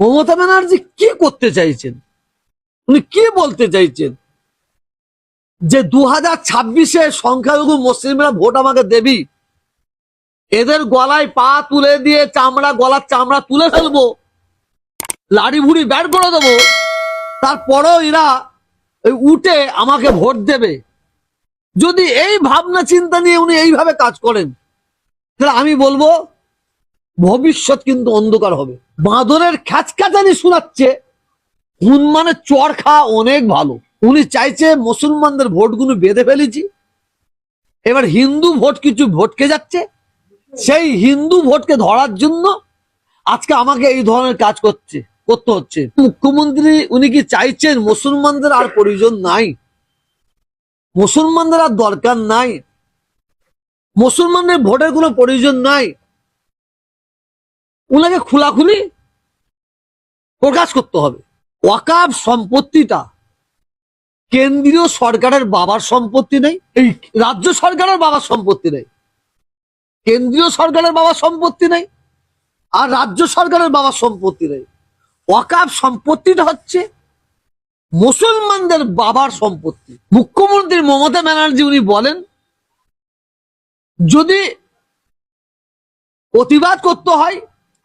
মমতা ব্যানার্জি কি করতে চাইছেন? উনি কি বলতে চাইছেন? যে দু হাজার ছাব্বিশে সংখ্যালঘু মুসলিমরা ভোট আমাকে দেবি। এদের গলায় পা তুলে দিয়ে চামড়া, গলার চামড়া তুলে ফেলব, লাড়ি ভুড়ি ব্যাট করে দেবো, তারপরেও এরা উঠে আমাকে ভোট দেবে। যদি এই ভাবনা চিন্তা নিয়ে উনি এইভাবে কাজ করেন, তাহলে আমি বলব ভবিষ্যৎ কিন্তু অন্ধকার হবে। বাঁদরের খ্যাচখ্যাচানি শোনাচ্ছে। হনুমানের চর খাওয়া অনেক ভালো। উনি চাইছে মুসলমানদের ভোটগুলো বেঁধে ফেলেছি। এবার হিন্দু ভোট কিছু ভোটকে যাচ্ছে। সেই হিন্দু ভোটকে ধরার জন্য আজকে আমাকে এই ধরনের কাজ করছে, করতে হচ্ছে। মুখ্যমন্ত্রী, উনি কি চাইছেন মুসলমানদের আর প্রয়োজন নাই? মুসলমানদের আর দরকার নাই। মুসলমানদের ভোটের কোনো প্রয়োজন নাই। উনাকে খোলাখুলি প্রকাশ করতে হবে। ওয়াকাব সম্পত্তিটা কেন্দ্রীয় সরকারের বাবার সম্পত্তি নেই, এই রাজ্য সরকারের বাবার সম্পত্তি নেই, কেন্দ্রীয় সরকারের বাবার সম্পত্তি নেই, আর রাজ্য সরকারের বাবার সম্পত্তি নেই। ওয়াকাব সম্পত্তিটা হচ্ছে মুসলমানদের বাবার সম্পত্তি। মুখ্যমন্ত্রী মমতা ব্যানার্জি উনি বলেন, যদি প্রতিবাদ করতে হয়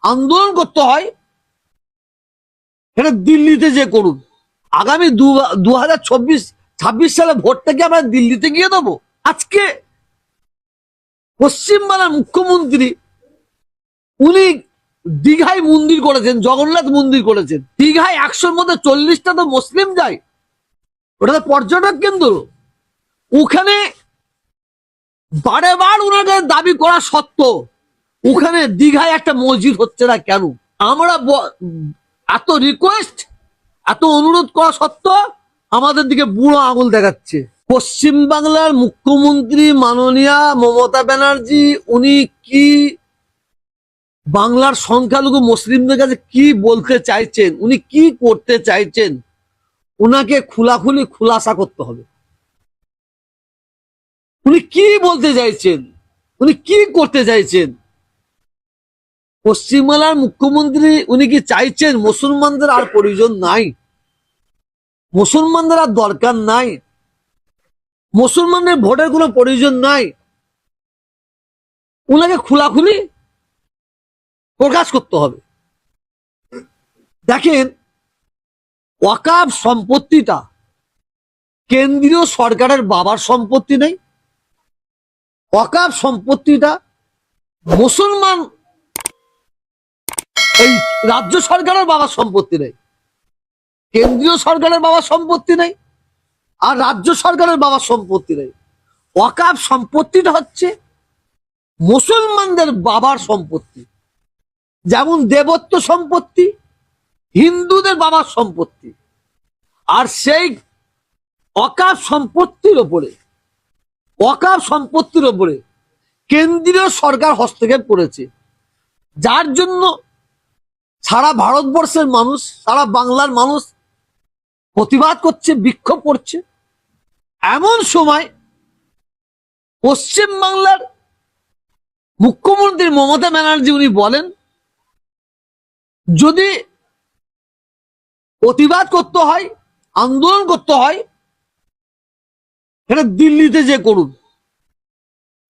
আন্দোলন করতে হয় এটা দিল্লিতে যে করুন। আগামী দু হাজার চব্বিশ, ছাব্বিশ সালে ভোটটা কি আমরা দিল্লিতে গিয়ে দেবো। আজকে পশ্চিমবাংলার মুখ্যমন্ত্রী, উনি দীঘায় মন্দির করেছেন, জগন্নাথ মন্দির করেছেন। দীঘায় একশোর মধ্যে চল্লিশটা তো মুসলিম যায়। ওটা তো পর্যটক কেন্দ্র। ওখানে বারে বার ওনাকে দাবি করা সত্ত্বেও ওখানে দীঘায় একটা মসজিদ হচ্ছে না কেন? আমরা এত রিকোয়েস্ট এত অনুরোধ করা সত্ত্বেও আমাদের দিকে বুড়ো আঙুল দেখাচ্ছে। পশ্চিম বাংলার মুখ্যমন্ত্রী মাননীয়া মমতা ব্যানার্জি, উনি কি বাংলার সংখ্যালঘু মুসলিমদের কাছে কি বলতে চাইছেন? উনি কি করতে চাইছেন? উনাকে খোলাখুলি খুলাসা করতে হবে। উনি কি বলতে চাইছেন? উনি কি করতে চাইছেন? পশ্চিমবাংলার মুখ্যমন্ত্রী, উনি কি চাইছেন মুসলমানদের আর প্রয়োজন নাই? মুসলমানদের আর দরকার নাই। মুসলমানদের ভোটের কোনো প্রয়োজন নাই। উনাকে খোলাখুলি প্রকাশ করতে হবে। দেখেন, ওয়াকাব সম্পত্তিটা কেন্দ্রীয় সরকারের বাবার সম্পত্তি নেই। ওয়াকাব সম্পত্তিটা মুসলমান এই রাজ্য সরকারের বাবার সম্পত্তি নেই। কেন্দ্রীয় সরকারের বাবার সম্পত্তি নেই আর রাজ্য সরকারের বাবার সম্পত্তি নেই। ওয়াকাব সম্পত্তিটা হচ্ছে মুসলমানদের বাবার সম্পত্তি। যেমন দেবত্ব সম্পত্তি, হিন্দুদের বাবার সম্পত্তি। আর সেই অকাপ সম্পত্তির ওপরে অকাপ সম্পত্তির ওপরে কেন্দ্রীয় সরকার হস্তক্ষেপ করেছে। যার জন্য সারা ভারতবর্ষের মানুষ, সারা বাংলার মানুষ প্রতিবাদ করছে, বিক্ষোভ করছে। এমন সময় পশ্চিম বাংলার মুখ্যমন্ত্রী মমতা ব্যানার্জি উনি বলেন, যদি প্রতিবাদ করতে হয়, আন্দোলন করতে হয় এটা দিল্লিতে যে করুন।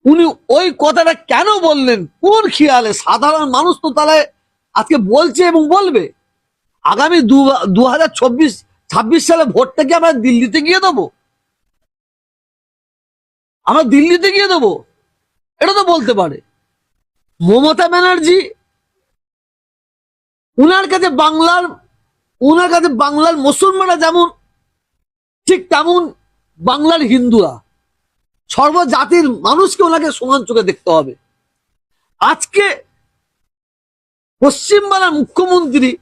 উনি ওই কথাটা কেন বললেন? কোন খেয়ালে? সাধারণ মানুষ তো তাহলে আজকে বলছে এবং বলবে। আগামী দু হাজার চব্বিশ, ছাব্বিশ সালে ভোটটা কি আমরা দিল্লিতে গিয়ে দেবো? আমরা দিল্লিতে গিয়ে দেবো? এটা তো বলতে পারে। মমতা ব্যানার্জি, উনার কাছে বাংলার, উনার কাছে বাংলার মুসলমানরা যেমন, ঠিক তেমন বাংলার হিন্দুরা। সর্বজাতির মানুষকে ওনাকে সমান চোখে দেখতে হবে। আজকে পশ্চিমবাংলার মুখ্যমন্ত্রী,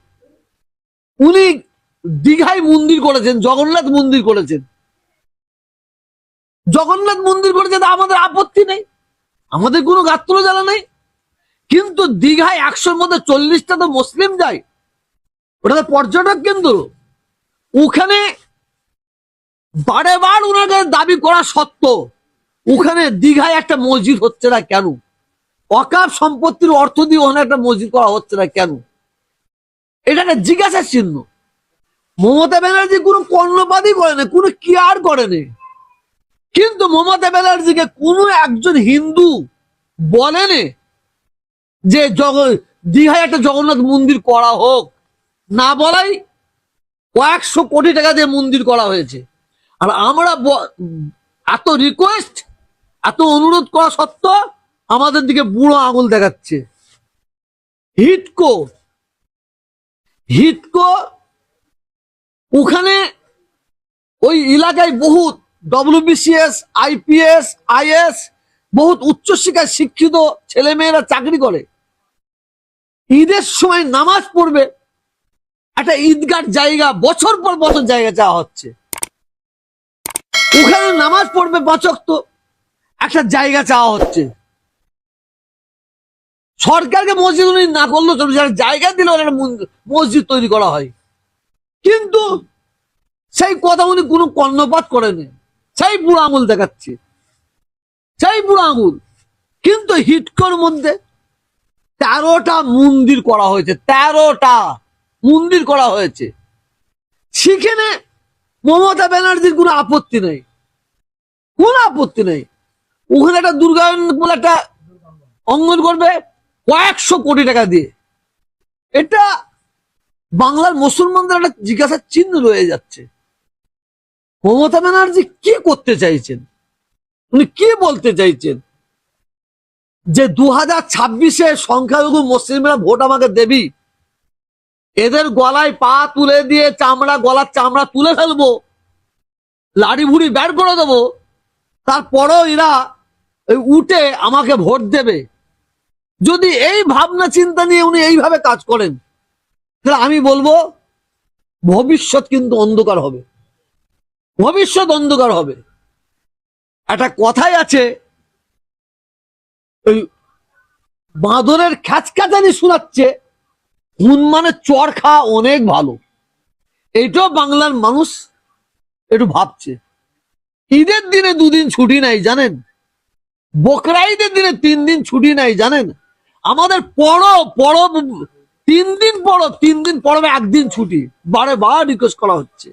উনি দীঘায় মন্দির করেছেন, জগন্নাথ মন্দির করেছেন। জগন্নাথ মন্দির করেছেন আমাদের আপত্তি নেই। আমাদের কোনো গাত্র জ্বালা নেই। কিন্তু দীঘায় একশোর মধ্যে চল্লিশটা তো মুসলিম যায়। ওটা তো পর্যটক কেন্দ্র। ওখানে বারে বার ওনাকে দাবি করা সত্ত্বেও ওখানে দীঘায় একটা মসজিদ হচ্ছে না কেন? অকাপ সম্পত্তির অর্থ দিয়ে ওখানে একটা মসজিদ করা হচ্ছে না কেন? এটা একটা জিজ্ঞাসার চিহ্ন। মমতা ব্যানার্জি কোনো কর্ণপাতই করেনি কোনো কেয়ার করেনি কিন্তু মমতা ব্যানার্জিকে কোনো একজন হিন্দু বলেনি যে জগ, দীঘায় একটা জগন্নাথ মন্দির করা হোক। না বলাই কয়েকশো কোটি টাকা দিয়ে মন্দির করা হয়েছে। আর আমরা এত রিকোয়েস্ট এত অনুরোধ করা সত্ত্বেও আমাদের দিকে বুড়ো আঙুল দেখাচ্ছে। হিটকো। হিটকো ওখানে ওই এলাকায় বহুত ডব্লিউবিসিএস আইপিএস আইএস বহুত উচ্চশিক্ষায় শিক্ষিত ছেলেমেয়েরা চাকরি করে। ঈদের সময় নামাজ পড়বে। একটা ঈদগার জায়গা, বছর পর বছর জায়গা চাওয়া হচ্ছে। ওখানে নামাজ পড়বে পাচক তো একটা জায়গা চাওয়া হচ্ছে। সরকারকে মসজিদ উনি না করলেও চলবে, যারা জায়গা দিলে একটা মসজিদ তৈরি করা হয়। কিন্তু সেই কথা উনি কোনো কর্ণপাত করেনি। সেই বুড়ো আঙুল দেখাচ্ছে। সেই বুড়ো আঙুল কিন্তু হিটকোর মধ্যে তেরোটা মন্দির করা হয়েছে, তেরোটা মন্দির করা হয়েছে। সেখানে মমতা ব্যানার্জির কোনো আপত্তি নেই। কোনো আপত্তি নেই। ওখানে একটা দুর্গায়ন বলে একটা অঙ্গন করবে কয়েকশো কোটি টাকা দিয়ে। এটা বাংলার মুসলমানদের একটা জিজ্ঞাসার চিহ্ন রয়ে যাচ্ছে। মমতা ব্যানার্জি কি করতে চাইছেন? উনি কি বলতে চাইছেন? যে দু হাজার ছাব্বিশে সংখ্যালঘু মুসলিমরা ভোট আমাকে দেবি। এদের গলায় পা তুলে দিয়ে চামড়া, গলার চামড়া তুলে ফেলব। লাড়ি ভুড়ি বের করে দেবো। তারপরেও এরা উঠে আমাকে ভোট দেবে। যদি এই ভাবনা চিন্তা নিয়ে উনি এইভাবে কাজ করেন, তাহলে আমি বলব, ভবিষ্যৎ কিন্তু অন্ধকার হবে। ভবিষ্যৎ অন্ধকার হবে। একটা কথাই আছে, ওই বাঁদরের খ্যাচখ্যাচানি শোনাচ্ছে হনুমানের চর খাওয়া অনেক ভালো। এইটাও বাংলার মানুষ একটু ভাবছে। ঈদের দিনে দুদিন ছুটি নাই, জানেন? বকরা ঈদের দিনে তিন দিন ছুটি নাই, জানেন? আমাদের পড়ো পড়ো তিন দিন পড়ো তিন দিন পড়বে একদিন ছুটি। বারে বার রিকোয়েস্ট করা হচ্ছে।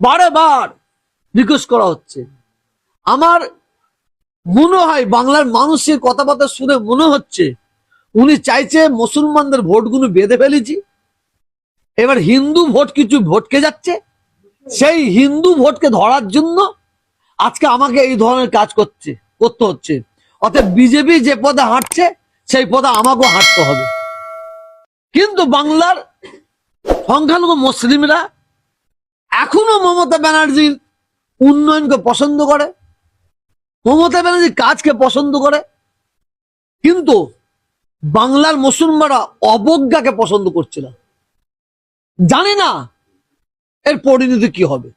বারে বার রিকোয়েস্ট করা হচ্ছে। আমার মনে হয় বাংলার মানুষের কথাবার্তা শুনে মনে হচ্ছে, উনি চাইছে মুসলমানদের ভোটগুলো বেঁধে ফেলেছি। এবার হিন্দু ভোট কিছু ভোটকে যাচ্ছে। সেই হিন্দু ভোটকে ধরার জন্য আজকে আমাকে এই ধরনের কাজ করছে, করতে হচ্ছে। অতএব বিজেপি যে পদে হাঁটছে সেই পদে আমাকেও হাঁটতে হবে। কিন্তু বাংলার সংখ্যালঘু মুসলিমরা এখনও মমতা ব্যানার্জির উন্নয়নকে পছন্দ করে, মমতা ব্যানার্জির কাজকে পছন্দ করে, কিন্তু বাংলার মুসলমানরা অবজ্ঞাকে পছন্দ করছে না জানি না এর পরিণতি কি হবে।